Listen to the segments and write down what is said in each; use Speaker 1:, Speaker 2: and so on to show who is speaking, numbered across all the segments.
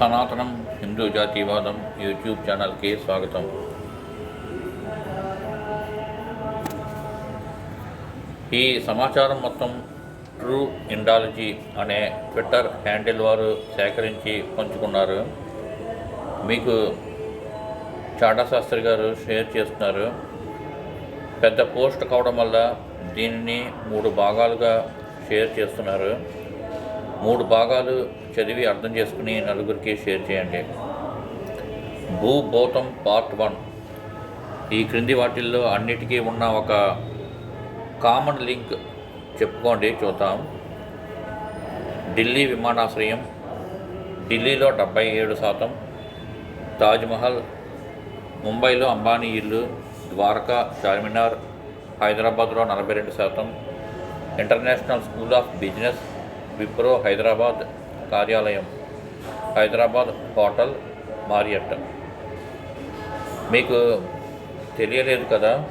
Speaker 1: సనాతనం హిందూ జాతీయవాదం యూట్యూబ్ ఛానల్కి స్వాగతం. ఈ సమాచారం మొత్తం ట్రూ ఇండాలజీ అనే ట్విట్టర్ హ్యాండిల్ వారు సేకరించి పంచుకున్నారు. మీకు చాటశాస్త్రి గారు షేర్ చేస్తున్నారు. పెద్ద పోస్ట్ కావడం వల్ల దీనిని మూడు భాగాలుగా షేర్ చేస్తున్నారు. మూడు భాగాలు చదివి అర్థం చేసుకుని నలుగురికి షేర్ చేయండి. భూభూతం పార్ట్ వన్. ఈ క్రింది వాటిల్లో అన్నిటికీ ఉన్న ఒక కామన్ లింక్ చెప్పుకోండి చూద్దాం. ఢిల్లీ విమానాశ్రయం ఢిల్లీలో డెబ్బై ఏడు శాతం తాజ్మహల్ ముంబైలో అంబానీ ఇల్లు ద్వారకా చార్మినార్ హైదరాబాద్లో నలభై రెండు శాతం international school of business Wipro Hyderabad కార్యాలయం. హైదరాబాద్ హోటల్ మారియట్ మీకు తెలియలేదు కదా?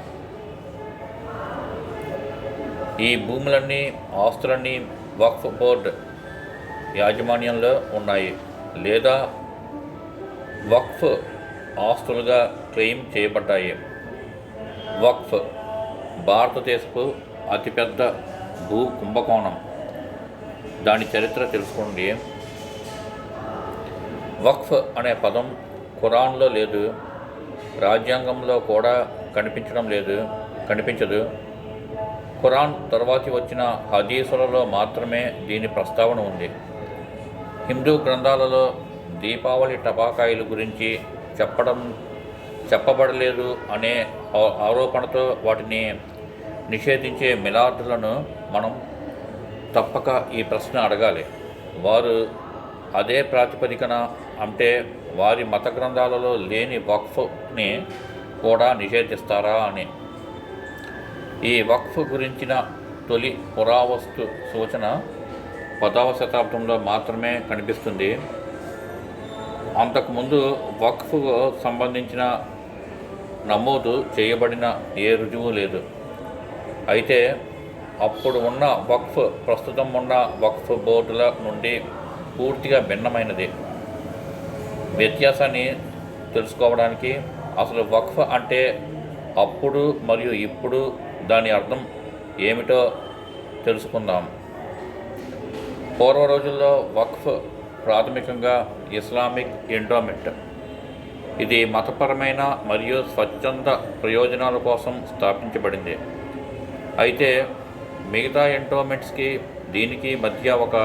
Speaker 1: ఈ భూములన్నీ ఆస్తులన్నీ వక్ఫ్ బోర్డ్ యాజమాన్యంలో ఉన్నాయి. లేదా వక్ఫ్ ఆస్తులుగా క్లెయిమ్ చేయబడ్డాయి. వక్ఫ్ భారతదేశపు అతిపెద్ద భూ కుంభకోణం. దాని చరిత్ర తెలుసుకోండి. వక్ఫ్ అనే పదం ఖురాన్లో లేదు రాజ్యాంగంలో కూడా కనిపించడం లేదు కనిపించదు. ఖురాన్ తర్వాతి వచ్చిన హదీసులలో మాత్రమే దీని ప్రస్తావన ఉంది. హిందూ గ్రంథాలలో దీపావళి టపాకాయలు గురించి చెప్పడం చెప్పబడలేదు అనే ఆరోపణతో వాటిని నిషేధించే మిలార్డులను మనం తప్పక ఈ ప్రశ్న అడగాలి. వారు అదే ప్రాతిపదికన అంటే వారి మత గ్రంథాలలో లేని వక్ఫ్ని కూడా నిషేధిస్తారా అని. ఈ వక్ఫ్ గురించిన తొలి పురావస్తు సూచన పదవ శతాబ్దంలో మాత్రమే కనిపిస్తుంది. అంతకుముందు వక్ఫ్ సంబంధించిన నమోదు చేయబడిన ఏ రుజువు లేదు. అయితే అప్పుడు ఉన్న వక్ఫ్ ప్రస్తుతం ఉన్న వక్ఫ్ బోర్డుల నుండి పూర్తిగా భిన్నమైనది. వ్యత్యాసాన్ని తెలుసుకోవడానికి అసలు వక్ఫ్ అంటే అప్పుడు మరియు ఇప్పుడు దాని అర్థం ఏమిటో తెలుసుకుందాం. పూర్వ రోజుల్లో వక్ఫ్ ప్రాథమికంగా ఇస్లామిక్ ఎండోమెంట్. ఇది మతపరమైన మరియు స్వచ్ఛంద ప్రయోజనాల కోసం స్థాపించబడింది. అయితే మిగతా ఎండోమెంట్స్కి దీనికి మధ్య ఒక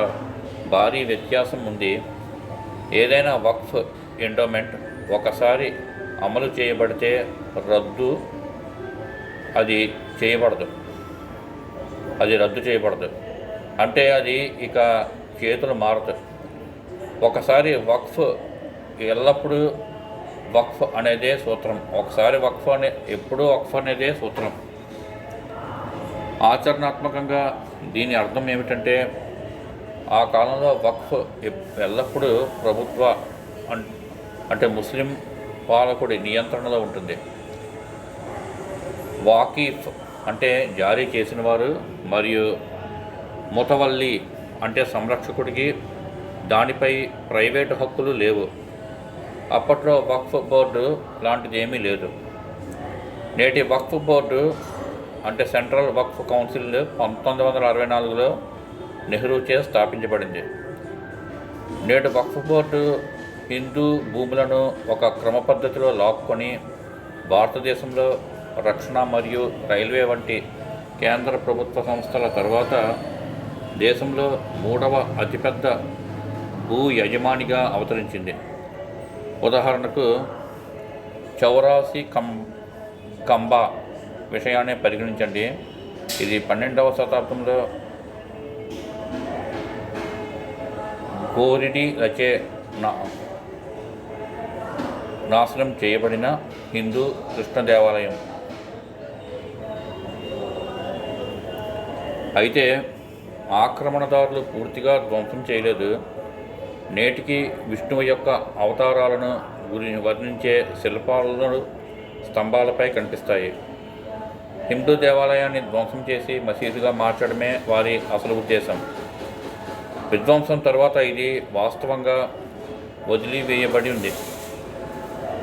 Speaker 1: భారీ వ్యత్యాసం ఉంది. ఏదైనా వక్ఫ్ ఎండోమెంట్. ఒకసారి అమలు చేయబడితే రద్దు అది చేయబడదు. అది రద్దు చేయబడదు. అంటే అది ఇక చేతులు మారదు. ఒకసారి వక్ఫ్ ఎల్లప్పుడూ వక్ఫ్ అనేదే సూత్రం. ఒకసారి వక్ఫ్ అనే ఎప్పుడూ వక్ఫ్ అనేదే సూత్రం. ఆచరణాత్మకంగా దీని అర్థం ఏమిటంటే ఆ కాలంలో వక్ఫ్ ఎల్లప్పుడూ ప్రభుత్వ అన్- అంటే ముస్లిం పాలకుడి నియంత్రణలో ఉంటుంది. వాకీఫ్ అంటే జారీ చేసిన వారు మరియు ముతవల్లి అంటే సంరక్షకుడికి దానిపై ప్రైవేటు హక్కులు లేవు. అప్పట్లో వక్ఫ్ బోర్డు లాంటిది ఏమీ లేదు. నేటి వక్ఫ్ బోర్డు అంటే సెంట్రల్ వక్ఫ్ కౌన్సిల్ పంతొమ్మిది వందల అరవై నాలుగులో నెహ్రూచే స్థాపించబడింది. నేటి వక్ఫ్ బోర్డు హిందూ భూములను ఒక క్రమ పద్ధతిలో లాక్కొని భారతదేశంలో రక్షణ మరియు రైల్వే వంటి కేంద్ర ప్రభుత్వ సంస్థల తర్వాత దేశంలో మూడవ అతిపెద్ద భూ యజమానిగా అవతరించింది. ఉదాహరణకు చౌరాసి కం కంబా విషయాన్ని పరిగణించండి. ఇది పన్నెండవ శతాబ్దంలో గోరిడి రచే నాశనం చేయబడిన హిందూ కృష్ణ దేవాలయం. అయితే ఆక్రమణదారులు పూర్తిగా ధ్వంసం చేయలేదు. నేటికి విష్ణువు యొక్క అవతారాలను గురి వర్ణించే శిల్పాలను స్తంభాలపై కనిపిస్తాయి. హిందూ దేవాలయాన్ని ధ్వంసం చేసి మసీదుగా మార్చడమే వారి అసలు ఉద్దేశం. విధ్వంసం తర్వాత ఇది వాస్తవంగా వదిలివేయబడి ఉంది.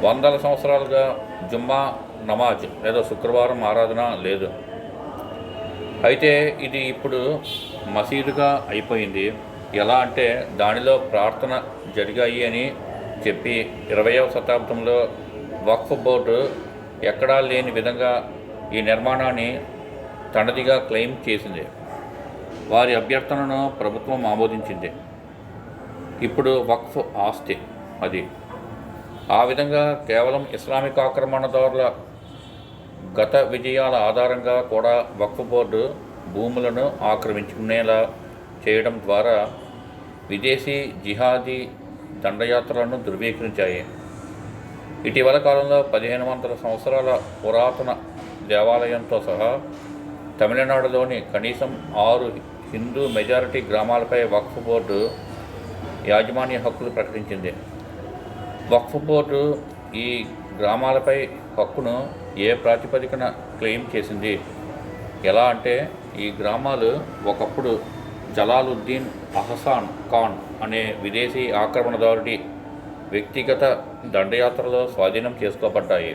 Speaker 1: వందల సంవత్సరాలుగా జుమ్మా నమాజ్ లేదా శుక్రవారం ఆరాధన లేదు. అయితే ఇది ఇప్పుడు మసీదుగా అయిపోయింది. ఎలా అంటే దానిలో ప్రార్థన జరిగాయి అని చెప్పి ఇరవయవ శతాబ్దంలో వక్ఫ్ బోర్డు ఎక్కడా లేని విధంగా ఈ నిర్మాణాన్ని తనదిగా క్లెయిమ్ చేసింది. వారి అభ్యర్థనను ప్రభుత్వం ఆమోదించింది. ఇప్పుడు వక్ఫ్ ఆస్తి అది. ఆ విధంగా కేవలం ఇస్లామిక్ ఆక్రమణదారుల గత విజయాల ఆధారంగా కూడా వక్ఫ్ బోర్డు భూములను ఆక్రమించుకునేలా చేయడం ద్వారా విదేశీ జిహాదీ దండయాత్రలను ధృవీకరించాయి. ఇటీవల కాలంలో పదిహేను వందల సంవత్సరాల పురాతన దేవాలయంతో సహా తమిళనాడులోని కనీసం ఆరు హిందూ మెజారిటీ గ్రామాలపై వక్ఫ్ బోర్డు యాజమాన్య హక్కులు ప్రకటించింది. వక్ఫ్ బోర్డు ఈ గ్రామాలపై హక్కును ఏ ప్రాతిపదికన క్లెయిమ్ చేసింది? ఎలా అంటే ఈ గ్రామాలు ఒకప్పుడు జలాలుద్దీన్ అహసాన్ ఖాన్ అనే విదేశీ ఆక్రమణదారుడి వ్యక్తిగత దండయాత్రలో స్వాధీనం చేసుకోబడ్డాయి.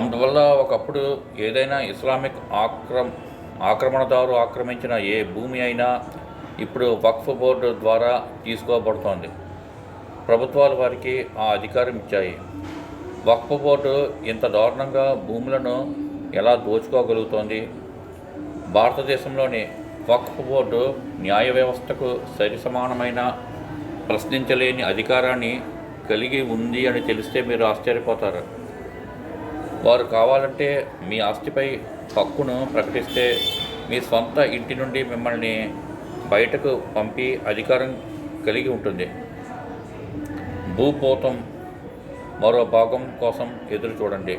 Speaker 1: అందువల్ల ఒకప్పుడు ఏదైనా ఇస్లామిక్ ఆక్రమ ఆక్రమణదారు ఆక్రమించిన ఏ భూమి అయినా ఇప్పుడు వక్ఫ్ బోర్డు ద్వారా తీసుకోబడుతోంది. ప్రభుత్వాలు వారికి ఆ అధికారం ఇచ్చాయి. వక్ఫ్ బోర్డు ఇంత దారుణంగా భూములను ఎలా దోచుకోగలుగుతోంది? భారతదేశంలోని వక్ఫ్ బోర్డు న్యాయ వ్యవస్థకు సరి సమానమైన ప్రశ్నించలేని అధికారాన్ని కలిగి ఉంది అని తెలిస్తే మీరు ఆశ్చర్యపోతారు. వారు కావాలంటే మీ ఆస్తిపై హక్కును ప్రకటిస్తే మీ సొంత ఇంటి నుండి మిమ్మల్ని బయటకు పంపి అధికారం కలిగి ఉంటుంది. భూపోతం మరో భాగం కోసం ఎదురు చూడండి.